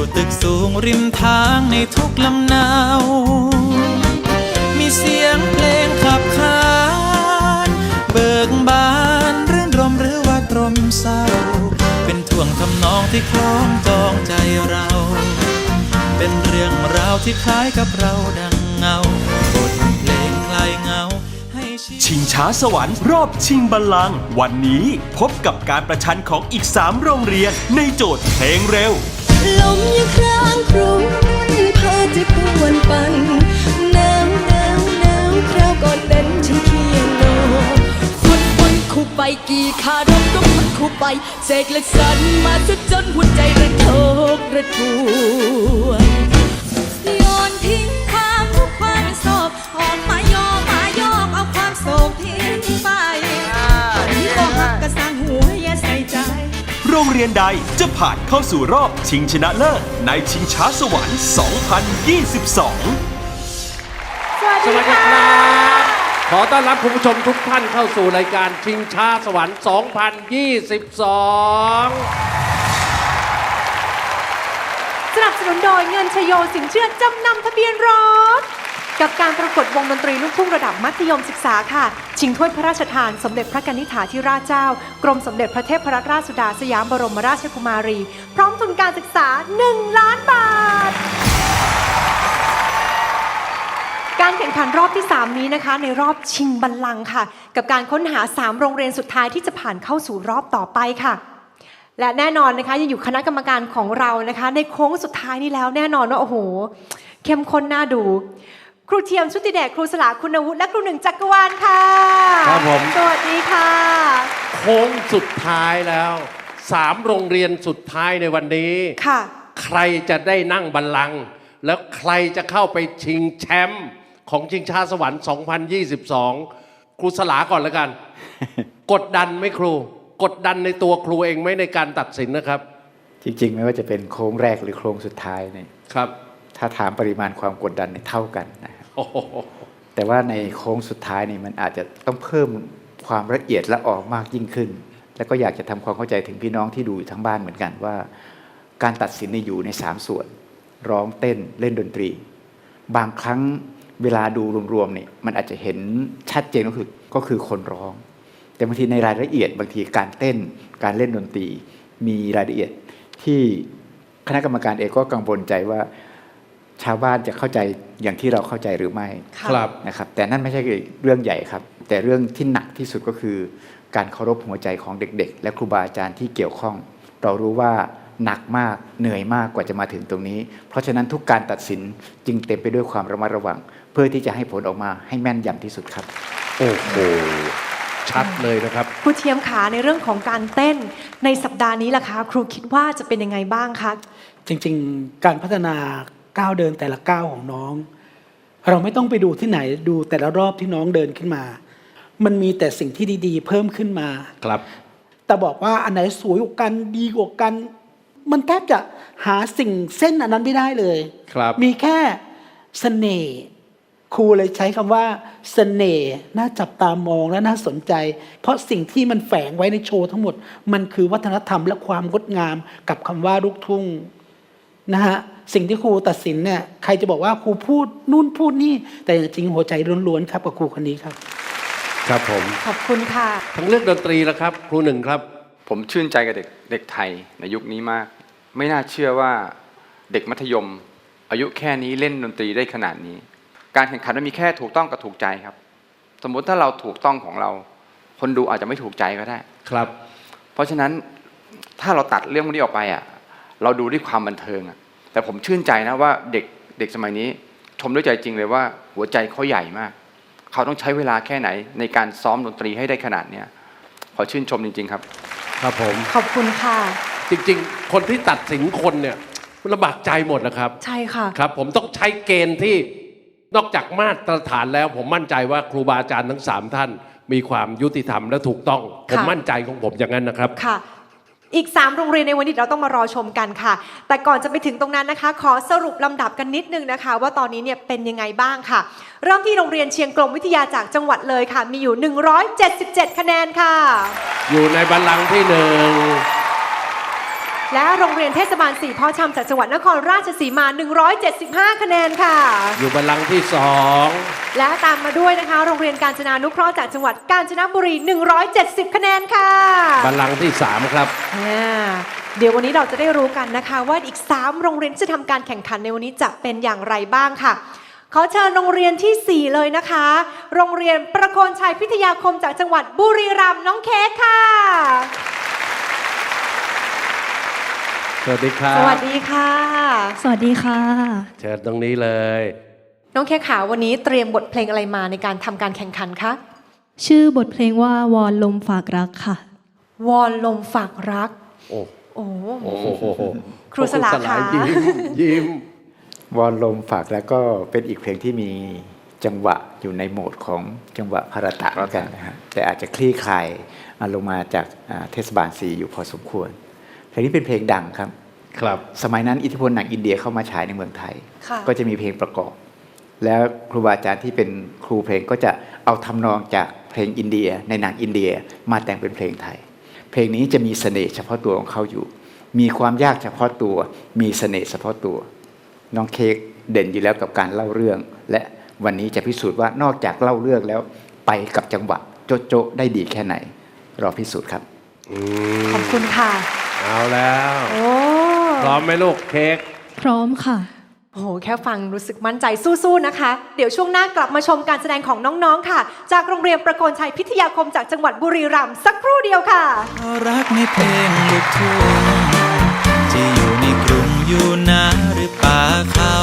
อยู่ตึกสูงริมทางในทุกลำนาวมีเสียงเพลงขับขานเบิกบานรื่นรมหรือว่าตรมเศร้า เป็นท่วงทำนองที่คล้องจองใจเรา เป็นเรื่องราวที่คล้ายกับเราดังเงาบทเพลงคลายเงาให้ชีวิตชิงช้าสวรรค์รอบชิงบัลลังก์วันนี้พบกับการประชันของอีก 3 โรงเรียนในโจทย์เพลงเร็ว ลมยังครางครุนพาใจพวนไปหนาวหนาวหนาวคราวก่อนเป็นฉันเคียงนอนฝุ่นฝุ่นคู่ไปกี่คารมก็ฝุ่นคู่ไปเสกและสันมาซะจนหัวใจระทกระทวนโยนทิ้งความทุกความโศกออกมา รงเรียนใดจะผ่านเข้าสู่รอบชิงชนะเลิศในชิงช้าสวรรค์ 2022 สวัสดีครับ ขอต้อนรับคุณผู้ชมทุกท่านเข้าสู่รายการชิงช้าสวรรค์ 2022 สนับสนุนโดยเงินชโยสินเชื่อจำนำทะเบียนรถ กับการประกวดวงดนตรีลูกทุ่งระดับมัธยมศึกษาค่ะ ชิงถ้วยพระราชทาน สมเด็จพระกนิษฐาธิราชเจ้า กรมสมเด็จพระเทพรัตนราชสุดาสยามบรมราชกุมารี พร้อมทุนการศึกษา 1 ล้านบาท การแข่งขันรอบที่ 3 นี้นะคะ ในรอบชิงบัลลังก์ค่ะ กับการค้นหา 3 โรงเรียนสุดท้ายที่จะผ่านเข้าสู่รอบต่อไปค่ะและแน่นอนนะคะยังอยู่คณะกรรมการของเรานะคะ ในโค้งสุดท้ายนี้แล้วแน่นอนว่าโอ้โห เข้มข้นน่าดู ครูเทียมชุติเดชครูสลาคุณวุฒิและครูหนึ่งจักรวาลค่ะครับผม สวัสดีค่ะ โค้งสุดท้ายแล้วสามโรงเรียนสุดท้ายในวันนี้ค่ะ ใครจะได้นั่งบัลลังก์แล้วใครจะเข้าไปชิงแชมป์ของชิงช้าสวรรค์ 2022 ครูสลาก่อนแล้วกัน กดดันไหมครู กดดันในตัวครูเองไหมในการตัดสินนะครับ จริง ๆ ไม่ว่าจะเป็นโค้งแรกหรือโค้งสุดท้ายเนี่ยครับ ถ้าถามปริมาณความกดดันเนี่ยเท่ากันนะครับโอ้โห แต่ว่าในโค้งสุดท้ายนี่มันอาจจะต้องเพิ่มความละเอียดและออกมากยิ่งขึ้น แล้วก็อยากจะทำความเข้าใจถึงพี่น้องที่ดูอยู่ทั้งบ้านเหมือนกันว่า การตัดสินเนี่อยู่ในสามส่วน ร้องเต้นเล่นดนตรี บางครั้งเวลาดูรวมๆนี่มันอาจจะเห็นชัดเจนก็คือก็คือคนร้อง แต่บางทีในรายละเอียดบางทีการเต้น การเล่นดนตรี มีรายละเอียดที่คณะกรรมการเองก็กังวลใจว่า ชาวบ้านจะเข้าใจอย่างที่เราเข้าใจหรือไม่ค่ะครับนะครับ แต่นั่นไม่ใช่เรื่องใหญ่ครับ แต่เรื่องที่หนักที่สุดก็คือ การเคารพหัวใจของเด็ก ๆ และครูบาอาจารย์ที่เกี่ยวข้อง เรารู้ว่าหนักมากเหนื่อยมากกว่าจะมาถึงตรงนี้ เพราะฉะนั้นทุกการตัดสินจึงเต็มไปด้วยความระมัดระวัง เพื่อที่จะให้ผลออกมาให้แม่นยำที่สุดครับ โอ้โหชัดเลยนะครับครูเทียมขาในเรื่องของการเต้นในสัปดาห์นี้ล่ะคะ ครูคิดว่าจะเป็นยังไงบ้างคะจริง ๆ การพัฒนา ก้าวเดินแต่ละก้าวของน้อง เราไม่ต้องไปดูที่ไหนดูแต่ละรอบที่น้องเดินขึ้นมา มันมีแต่สิ่งที่ดีๆ เพิ่มขึ้นมาครับ แต่บอกว่าอันไหนสวยกว่ากันดีกว่ากัน มันแทบจะหาสิ่งเส้นอันนั้นไม่ได้เลยครับ มีแค่เสน่ห์ครูเลยใช้คำว่าเสน่ห์น่าจับตามองและน่าสนใจ เพราะสิ่งที่มันแฝงไว้ในโชว์ทั้งหมด มันคือวัฒนธรรมและความงดงามกับคำว่าลูกทุ่งนะฮะ สิ่งที่ครูตัดสินเนี่ยใครจะบอกว่าครูพูดนู่นพูดนี่ แต่จริงๆหัวใจล้วนๆครับกับครูคนนี้ครับ ครับผม ขอบคุณค่ะทั้งเรื่องดนตรีแล้วครับ ครูหนึ่งครับ ผมชื่นใจกับเด็กเด็กไทยในยุคนี้มาก ไม่น่าเชื่อว่าเด็กมัธยม อายุแค่นี้เล่นดนตรีได้ขนาดนี้ การแข่งขันมันมีแค่ถูกต้องกับถูกใจครับ สมมุติถ้าเราถูกต้องของเรา คนดูอาจจะไม่ถูกใจก็ได้ครับ เพราะฉะนั้นถ้าเราตัดเรื่องพวกนี้ออกไปอะเราดูด้วยความบันเทิงอะ แต่ผมชื่นใจนะว่าเด็กเด็กสมัยนี้ ชมด้วยใจจริงเลยว่า หัวใจเขาใหญ่มาก เขาต้องใช้เวลาแค่ไหน ในการซ้อมดนตรีให้ได้ขนาดเนี้ยขอชื่นชมจริง ๆ ครับ ครับผม ขอบคุณค่ะ จริง ๆ คนที่ตัดสินคนเนี่ยลำบากใจหมดนะครับ ใช่ค่ะ ครับ ผมต้องใช้เกณฑ์ที่นอกจากมาตรฐานแล้ว ผมมั่นใจว่าครูบาอาจารย์ทั้งสามท่าน มีความยุติธรรมและถูกต้อง ผมค่ะมั่นใจของผมอย่างนั้นนะครับ ค่ะ อีก 3 โรงเรียนในวันนี้เราต้องมารอชมกันค่ะ แต่ก่อนจะไปถึงตรงนั้นนะคะ ขอสรุปลำดับกันนิดนึงนะคะ ว่าตอนนี้เนี่ยเป็นยังไงบ้างค่ะ เริ่มที่โรงเรียนเชียงกลมวิทยาจากจังหวัดเลยค่ะ มีอยู่ 177 คะแนนค่ะ อยู่ในบัลลังก์ที่หนึ่งและโรงเรียนเทศบาล4พ่อชำจากจังหวัดนครราชสีมา 175 คะแนนค่ะ อยู่บัลลังก์ที่สอง และตามมาด้วยนะคะ โรงเรียนการจนานุเคราะห์จากจังหวัดกาญจนบุรี 170 คะแนนค่ะบัลลังก์ที่สามครับ อ่าเดี๋ยววันนี้เราจะได้รู้กันนะคะ ว่าอีก 3 โรงเรียนที่จะทำการแข่งขันในวันนี้จะเป็นอย่างไรบ้างค่ะ ขอเชิญโรงเรียนทีสี่4 เลยนะคะ โรงเรียนประโคนชัยพิทยาคมจากจังหวัดบุรีรัมย์น้องเค้กค่ะ สวัสดีครับ สวัสดีค่ะ สวัสดีค่ะ เชิญตรงนี้เลย น้องเค้กขาวันนี้เตรียมบทเพลงอะไรมาในการทำการแข่งขันคะชื่อบทเพลงว่าวอนลมฝากรักค่ะ วอนลมฝากรัก โอ้โอ้โอ้โหครูสลาค่ะยิ้มยิ้มวอนลมฝากแล้วก็เป็นอีกเพลงที่มีจังหวะอยู่ในโหมดของจังหวะพาราตะแล้วกันนะฮะแต่อาจจะคลี่คลายอ่าลงมาจากอ่าเทศบาลสีอยู่พอสมควรเพลงนี้เป็นเพลงดังครับ ครับ สมัยนั้นอิทธิพลหนังอินเดียเข้ามาฉายในเมืองไทยค่ะก็จะมีเพลงประกอบ แล้วครูบาอาจารย์ที่เป็นครูเพลงก็จะเอาทำนองจากเพลงอินเดีย ในหนังอินเดียมาแต่งเป็นเพลงไทย เพลงนี้จะมีเสน่ห์เฉพาะตัวของเขาอยู่ มีความยากเฉพาะตัว มีเสน่ห์เฉพาะตัว น้องเค้กเด่นอยู่แล้วกับการเล่าเรื่อง และวันนี้จะพิสูจน์ว่านอกจากเล่าเรื่องแล้วไปกับจังหวะโจ๊ะโจ๊ะได้ดีแค่ไหน รอพิสูจน์ครับขอบคุณค่ะ เอาแล้วโอ้พร้อมไหมลูกเค้กพร้อมค่ะ โอ้โหแค่ฟังรู้สึกมั่นใจสู้ๆนะคะ เดี๋ยวช่วงหน้ากลับมาชมการแสดงของน้องๆค่ะ จากโรงเรียนประโคนชัยพิทยาคมจากจังหวัดบุรีรัมย์สักครู่เดียวค่ะ รักในเพลงลูกทุ่งที่อยู่ในกรุงอยู่นาหรือป่าเขา